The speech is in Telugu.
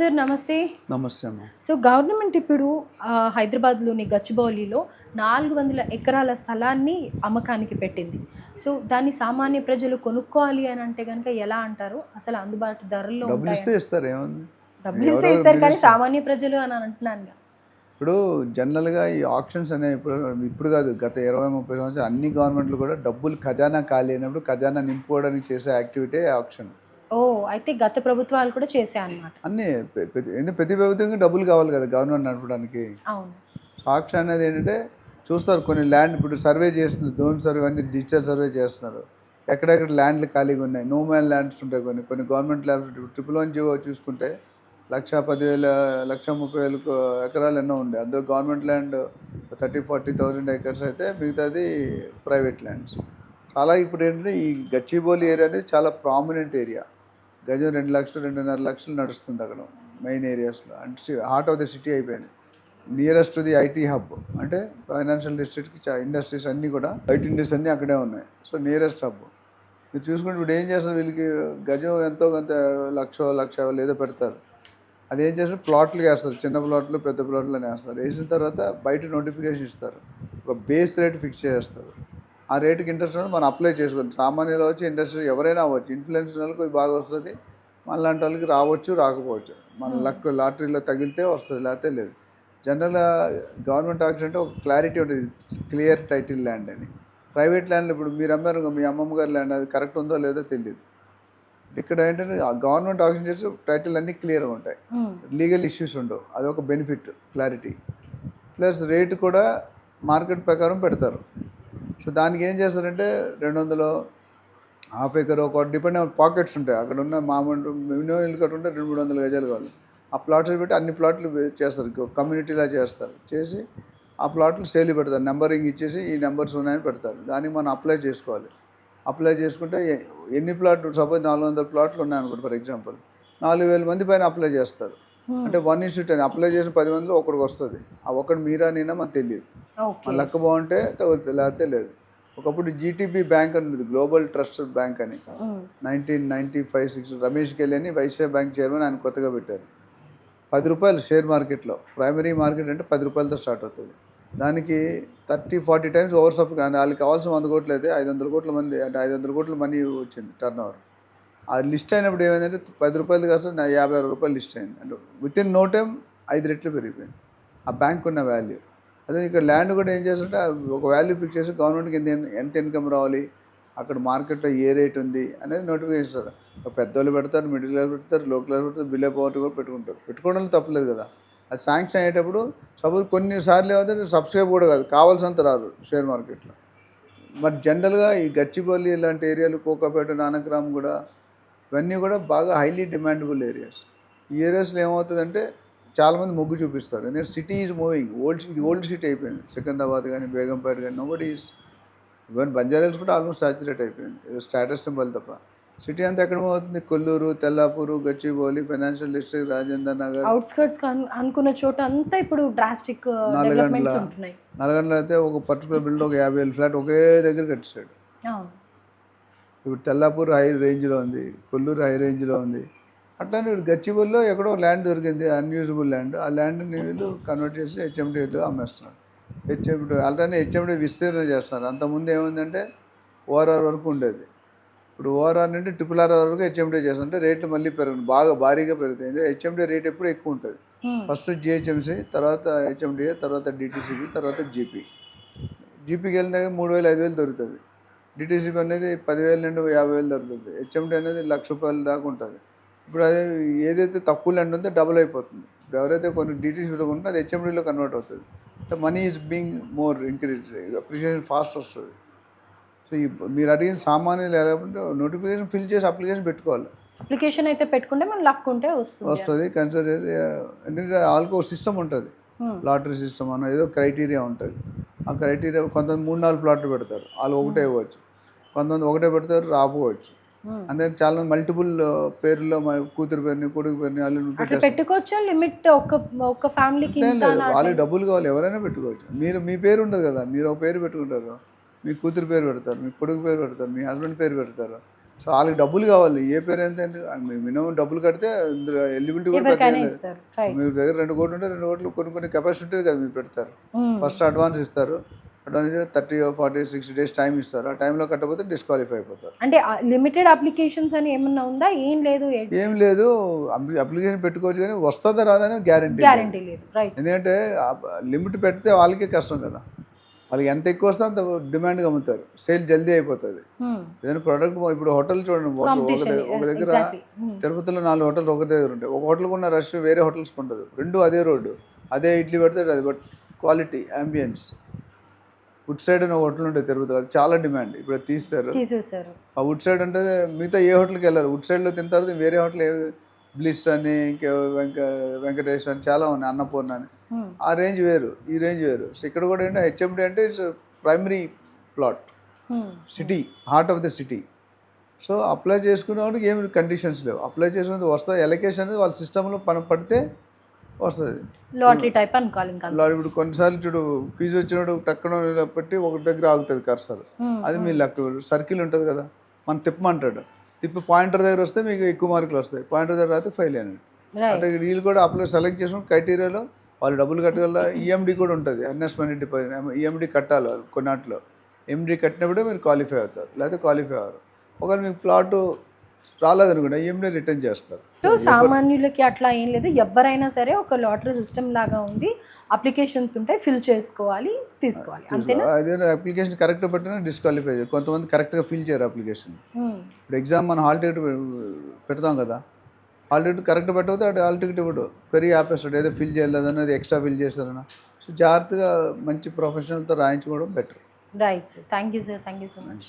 సార్ నమస్తే. నమస్తే అమ్మ. సో గవర్నమెంట్ ఇప్పుడు హైదరాబాద్లోని గచ్చిబౌలిలో నాలుగు వందల ఎకరాల స్థలాన్ని అమ్మకానికి పెట్టింది. సో దాన్ని సామాన్య ప్రజలు కొనుక్కోవాలి అని అంటే కనుక ఎలా అంటారు? అసలు అందుబాటు ధరల్లో డబ్బులు ఇస్తే ఇస్తారు ఏముంది? డబ్బులు ఇస్తే ఎవరెవరు ఇస్తారు కానీ? సామాన్య ప్రజలు అని అంటున్నాను ఇప్పుడు జనరల్గా ఈ ఆప్షన్స్ అనేవి ఇప్పుడు ఇప్పుడు కాదు గత ఇరవై ముప్పై సంవత్సరాలు అన్ని గవర్నమెంట్లు కూడా డబ్బులు ఖజానా ఖాళీ అయినప్పుడు ఖజానా నింపుకోవడానికి చేసే యాక్టివిటీ ఆప్షన్. అయితే గత ప్రభుత్వాలు కూడా చేసాయి అన్నమాట. అన్నీ ప్రతి ఎందుకు ప్రతి ప్రభుత్వంకి డబ్బులు కావాలి కదా గవర్నమెంట్ నడపడానికి. అవును. ఆప్షన్ అనేది ఏంటంటే చూస్తారు కొన్ని ల్యాండ్ ఇప్పుడు సర్వే చేస్తున్నారు డ్రోన్ సర్వే అన్ని డిజిటల్ సర్వే చేస్తున్నారు. ఎక్కడెక్కడ ల్యాండ్లు ఖాళీగా ఉన్నాయి? నో మ్యాన్ ల్యాండ్స్ ఉంటాయి కొన్ని. కొన్ని government land triple one GO చూసుకుంటే లక్ష పదివేల లక్ష ముప్పై వేల ఎకరాలు ఎన్నో ఉండే. అందులో government land thirty forty thousand acres అయితే మిగతాది ప్రైవేట్ ల్యాండ్స్. చాలా ఇప్పుడు ఏంటంటే ఈ గచ్చిబౌలి ఏరియా అనేది చాలా ప్రామినెంట్ ఏరియా. గజం రెండు లక్షలు రెండున్నర లక్షలు నడుస్తుంది అక్కడ మెయిన్ ఏరియాస్లో అంటే హార్ట్ ఆఫ్ ద సిటీ అయిపోయింది. నియరెస్ట్ ది ఐటీ హబ్ అంటే ఫైనాన్షియల్ డిస్ట్రిక్ట్కి చా ఇండస్ట్రీస్ అన్నీ కూడా ఐటీ ఇండస్ట్రీస్ అన్నీ అక్కడే ఉన్నాయి. సో నియరెస్ట్ హబ్ మీరు చూసుకుంటే ఇప్పుడు ఏం చేస్తారు వీళ్ళకి? గజం ఎంతో కొంత లక్ష లక్ష ఏదో పెడతారు. అది ఏం చేస్తారు? ప్లాట్లు వేస్తారు. చిన్న ప్లాట్లు పెద్ద ప్లాట్లు అని వేస్తారు. వేసిన తర్వాత బయట నోటిఫికేషన్ ఇస్తారు. ఒక బేస్ రేట్ ఫిక్స్ చేస్తారు. ఆ రేటుకి ఇంట్రెస్ట్ ఉన్నది మనం అప్లై చేసుకోవాలి. సామాన్యులు వచ్చి ఇండస్ట్రీ ఎవరైనా అవ్వచ్చు ఇన్ఫ్లుయెన్స్ వాళ్ళకి బాగా వస్తుంది మనలాంటి వాళ్ళకి రావచ్చు రాకపోవచ్చు. మన లక్ లాటరీలో తగిలితే వస్తుంది లేకపోతే లేదు. జనరల్ గవర్నమెంట్ ఆక్షన్ అంటే ఒక క్లారిటీ ఉంటుంది క్లియర్ టైటిల్ ల్యాండ్ అని. ప్రైవేట్ ల్యాండ్ ఇప్పుడు మీరు అమ్మారు మీ అమ్మమ్మ గారి ల్యాండ్ అది కరెక్ట్ ఉందో లేదో తెలియదు ఇక్కడ ఏంటంటే గవర్నమెంట్ ఆక్షన్ చేస్తే టైటిల్ అన్నీ క్లియర్గా ఉంటాయి. లీగల్ ఇష్యూస్ ఉండవు అదొక బెనిఫిట్ క్లారిటీ ప్లస్ రేటు కూడా మార్కెట్ ప్రకారం పెడతారు. సో దానికి ఏం చేస్తారంటే రెండు వందలు హాఫ్ ఎకర్ ఒక డిపెండ్ పాకెట్స్ ఉంటాయి. అక్కడ ఉన్న మామూలు మినిమం ఇల్లు కట్టు ఉంటే రెండు మూడు వందల గజాలు కావాలి. ఆ ప్లాట్స్ పెట్టి అన్ని ప్లాట్లు చేస్తారు. కమ్యూనిటీలా చేస్తారు. చేసి ఆ ప్లాట్లు సేల్ పెడతారు. నెంబరింగ్ ఇచ్చేసి ఈ నెంబర్స్ ఉన్నాయని పెడతారు. దానికి మనం అప్లై చేసుకోవాలి. అప్లై చేసుకుంటే ఎన్ని ప్లాట్లు సపోజ్ నాలుగు వందల ప్లాట్లు ఉన్నాయనుకోండి ఫర్ ఎగ్జాంపుల్. నాలుగు వేల మంది పైన అప్లై చేస్తారు. ఉమ్, అంటే వన్ ఇన్స్టిట్యూట్ అని అప్లై చేసిన పది మందిలో ఒకడికి వస్తుంది. ఆ ఒక్కడు మీరా నేనా మనకు తెలియదు మన లెక్క బాగుంటే లేకపోతే లేదు. ఒకప్పుడు జీటీబీ బ్యాంక్ అని ఉంది గ్లోబల్ ట్రస్ట్ బ్యాంక్ అని. Nineteen ninety five six Ramesh కెళ్ళి అని వైశ్య బ్యాంక్ చైర్మన్ ఆయన కొత్తగా పెట్టారు. పది రూపాయలు షేర్ మార్కెట్లో ప్రైమరీ మార్కెట్ అంటే పది రూపాయలతో స్టార్ట్ అవుతుంది. దానికి థర్టీ ఫార్టీ టైమ్స్ ఓవర్ సప్ కానీ వాళ్ళకి కావాల్సిన వంద కోట్లు అయితే ఐదు వందల కోట్ల మంది అంటే ఐదు వందల కోట్ల మనీ వచ్చింది టర్న్ ఓవర్ ఆ లిస్ట్ అయినప్పుడు ఏమైందంటే పది రూపాయలు కాస్త యాభై ఆరు రూపాయలు లిస్ట్ అయింది. అంటే విత్ ఇన్ నో టైం ఐదు రెట్లు పెరిగిపోయింది. ఆ బ్యాంక్ ఉన్న వాల్యూ అదే ఇక్కడ ల్యాండ్ కూడా ఏం చేస్తుంటే ఒక వాల్యూ ఫిక్స్ చేసి గవర్నమెంట్కి ఎంత ఎంత ఇన్కమ్ రావాలి అక్కడ మార్కెట్లో ఏ రేట్ ఉంది అనేది నోటిఫికేషన్ ఇస్తారు. పెద్దోళ్ళు పెడతారు మిడిల్ క్లాస్ పెడతారు లో క్లాస్ పెడతారు బిలో పవర్టీ కూడా పెట్టుకుంటారు. పెట్టుకోవడం తప్పలేదు కదా. అది శాంక్షన్ అయ్యేటప్పుడు సపోజ్ కొన్నిసార్లు ఏమైతే సబ్స్క్రైబ్ కూడా కాదు కావాల్సినంత రారు షేర్ మార్కెట్లో. మరి జనరల్గా ఈ గచ్చిబౌలి ఇలాంటి ఏరియాలు కోకాపేట నానక్రామ్ కూడా ఇవన్నీ కూడా బాగా హైలీ డిమాండబుల్ ఏరియాస్. ఈ ఏరియాస్లో ఏమవుతుందంటే చాలామంది మొగ్గు చూపిస్తారు. ఎందుకంటే సిటీ ఈజ్ మూవింగ్ ఓల్డ్ ఇది ఓల్డ్ సిటీ అయిపోయింది. సికింద్రాబాద్ కానీ బేగంపేట కానీ నోబడి ఈజ్ ఈవెన్ బంజారాల్స్ కూడా ఆల్మోస్ట్ సాచురేట్ అయిపోయింది. స్టాటస్ సింబల్ తప్ప. సిటీ అంతా ఎక్కడ అవుతుంది? Kollur Tellapur Gachibowli financial district Rajendra Nagar. Outskirts అనుకున్న చోట అంతా ఇప్పుడు డ్రాస్టిక్ నాలుగు డెవలప్మెంట్స్ గంటల- ఉంటున్నాయి. నల్గొండలో అయితే ఒక పర్టికులర్ బిల్డ్ ఒక యాభై వేల ఫ్లాట్ ఒకే దగ్గర కట్టిస్తాడు ఇప్పుడు తెల్లాపూర్ హై రేంజ్లో ఉంది. కొల్లూరు హై రేంజ్లో ఉంది. అట్లానే ఇప్పుడు గచ్చిబౌలిలో ఎక్కడో ల్యాండ్ దొరికింది అన్యూజబుల్ ల్యాండ్ ఆ ల్యాండ్ని వీళ్ళు కన్వర్ట్ చేసి హెచ్ఎండిలో అమ్మేస్తున్నారు. హెచ్ఎండి అలానే హెచ్ఎండి విస్తీర్ణం చేస్తున్నారు. అంతకుముందు ఏముందంటే ఓఆర్ఆర్ వరకు ఉండేది. ఇప్పుడు ఓఆర్ఆర్ నుండి ట్రిపుల్ ఆర్ వరకు హెచ్ఎండి చేస్తున్నారు అంటే రేట్లు మళ్ళీ పెరుగుతుంది. బాగా భారీగా పెరుగుతాయి హెచ్ఎండి రేట్ ఎప్పుడు ఎక్కువ ఉంటుంది. ఫస్ట్ జిహెచ్ఎంసీ తర్వాత హెచ్ఎండిఏ తర్వాత డిటీసీబీ తర్వాత జీపీ జీపీకి వెళ్ళిన దగ్గర మూడు వేలు ఐదు వేలు దొరుకుతుంది. డిటీసీబీ అనేది పదివేల నుండి యాభై వేలు దొరుకుతుంది. హెచ్ఎండి అనేది లక్ష రూపాయల దాకా ఉంటుంది. ఇప్పుడు అదే ఏదైతే తక్కువ ల్యాండ్ ఉందో డబుల్ అయిపోతుంది. ఇప్పుడు ఎవరైతే కొన్ని డిటీసీలో ఉంటే అది హెచ్ఎండిలో కన్వర్ట్ అవుతుంది. అంటే money is being more increase appreciation fast వస్తుంది. సో మీరు అడిగిన సామాన్యులు ఎలా ఉంటే నోటిఫికేషన్ ఫిల్ చేసి అప్లికేషన్ పెట్టుకోవాలి. అప్లికేషన్ అయితే పెట్టుకుంటే మనం లక్ ఉంటే వస్తుంది. వస్తుంది కన్సిడర్ ఎందుకంటే వాళ్ళకి ఒక సిస్టమ్ ఉంటుంది. లాటరీ సిస్టమ్ అన్న ఏదో క్రైటీరియా ఉంటుంది. ఆ క్రైటీరియా కొంతమంది మూడు నాలుగు ప్లాట్లు పెడతారు. వాళ్ళు ఒకటే ఇవ్వచ్చు. కొంతమంది ఒకటే పెడతారు రాపోవచ్చు ఉమ్. అందుకని చాలా మల్టిపుల్ పేర్లో మన కూతురు పేరుని కొడుకు పేరుని వాళ్ళు పెట్టుకోవచ్చా? లిమిట్ ఒక్క ఒక్క ఫ్యామిలీకి అట్లా- డబ్బులు కావాలి ఎవరైనా పెట్టుకోవచ్చు. మీరు మీ పేరు ఉండదు కదా మీరు ఒక పేరు పెట్టుకుంటారు. మీ కూతురు పేరు పెడతారు మీ కొడుకు పేరు పెడతారు మీ హస్బెండ్ పేరు పెడతారు. సో వాళ్ళకి డబ్బులు కావాలి ఏ పేరు ఎంత మినిమం డబ్బులు కడితే ఇందులో ఎలిజిబిలిటీ కూడా మీరు దగ్గర రెండు కోట్లు ఉంటే రెండు కోట్లు కొన్ని కొన్ని కెపాసిటీ ఉంటుంది కదా మీరు పెడతారు. ఫస్ట్ అడ్వాన్స్ ఇస్తారు. Thirty forty sixty days time ఇస్తారు. ఆ టైంలో కట్టకపోతే డిస్క్వాలిఫై అయిపోతారు. అంటే లిమిటెడ్ అప్లికేషన్స్ అని ఏమన్నా ఉందా? ఏం లేదు ఏం లేదు. అప్లికేషన్ పెట్టుకోవచ్చు కానీ వస్తుందా రాదని గ్యారంటీ గ్యారంటీ లేదు. రైట్ ఎందుకంటే లిమిట్ పెడితే వాళ్ళకే కష్టం కదా. వాళ్ళకి ఎంత ఎక్కువ వస్తే అంత డిమాండ్గా అమ్ముతారు. సేల్ జల్దీ అయిపోతుంది. ఏదైనా ప్రోడక్ట్ ఇప్పుడు హోటల్ చూడండి ఒక- దగ్గర- ఎగ్జాక్ట్లీ తిరుపతిలో నాలుగు హోటల్ ఒక దగ్గర ఉంటాయి. ఒక హోటల్కి ఉన్న రష్ వేరే హోటల్స్కి ఉండదు. రెండు అదే రోడ్డు. అదే ఇడ్లీ పెడితే అది but quality ambience wood side అని ఒక హోటల్ ఉంటుంది తిరుపతిలో అది చాలా డిమాండ్. ఇప్పుడు తీస్తారు తీసేశారు. ఆ వుడ్ సైడ్ అంటే మిగతా ఏ హోటల్కి వెళ్ళారు. వుడ్ సైడ్లో తింటారు వేరే హోటల్ బ్లిస్ అని ఇంకా వెంక వెంకటేశ్వర అని చాలా ఉన్నాయి. అన్నపూర్ణ అని. ఆ రేంజ్ వేరు. ఈ రేంజ్ వేరు. సో ఇక్కడ కూడా ఏంటంటే హెచ్ఎండి అంటే it's primary plot. City heart of the city so apply చేసుకునేవాడికి ఏమి కండిషన్స్ లేవు. అప్లై చేసుకునేది వస్తుంది. ఎలకేషన్ అనేది వాళ్ళ సిస్టంలో పని పడితే వస్తుంది. లాటరీ టైప్ అనుకోవాలి ఇంకా ఇప్పుడు కొన్నిసార్లు చూడు ఫీజు వచ్చినప్పుడు టక్కున పెట్టి ఒకటి దగ్గర ఆగుతుంది కర్సర్. అది మీ లక్. సర్కిల్ ఉంటుంది కదా మనం తిప్పమంటాడు. తిప్పి పాయింటర్ దగ్గర వస్తే మీకు ఎక్కువ మార్కులు వస్తాయి. పాయింటర్ దగ్గర అయితే ఫెయిల్ అయినట్టు రైట్ అంటే వీళ్ళు కూడా అప్లై సెలెక్ట్ చేసుకున్న క్రైటీరియాలో వాళ్ళు డబ్బులు కట్టగల ఈఎండి కూడా ఉంటుంది. ఎన్ఎస్ మనీ డిపాజిట్ ఈఎండి కట్టాలి కొన్నాటిలో. ఎండి కట్టినప్పుడే మీరు క్వాలిఫై అవుతారు. లేకపోతే క్వాలిఫై అవ్వరు. ఒకవేళ మీకు ప్లాట్ రాలేదనుకుంటే ఈఎండి రిటర్న్ చేస్తారు. సో సామాన్యులకి అట్లా ఏం లేదు. ఎవరైనా సరే ఒక లాటరీ సిస్టమ్ లాగా ఉంది. అప్లికేషన్స్ ఉంటాయి ఫిల్ చేసుకోవాలి తీసుకోవాలి. అంతేనా? అదే అప్లికేషన్ కరెక్ట్గా పెట్టినా డిస్క్వాలిఫై కొంతమంది కరెక్ట్గా ఫిల్ చేయరు అప్లికేషన్. ఇప్పుడు ఎగ్జామ్ మనం హాల్ టికెట్ పెడతాం కదా. హాల్ టికెట్ కరెక్ట్ పెట్టకపోతే అటు హాల్ టికెట్ ఇవ్వడు. క్వరీ ఆపేస్తాడు ఏదో ఫిల్ చేయలేదని అది ఎక్స్ట్రా ఫిల్ చేస్తారన్న సో జాగ్రత్తగా మంచి ప్రొఫెషనల్తో రాయించుకోవడం better right sir thank you sir thank you so much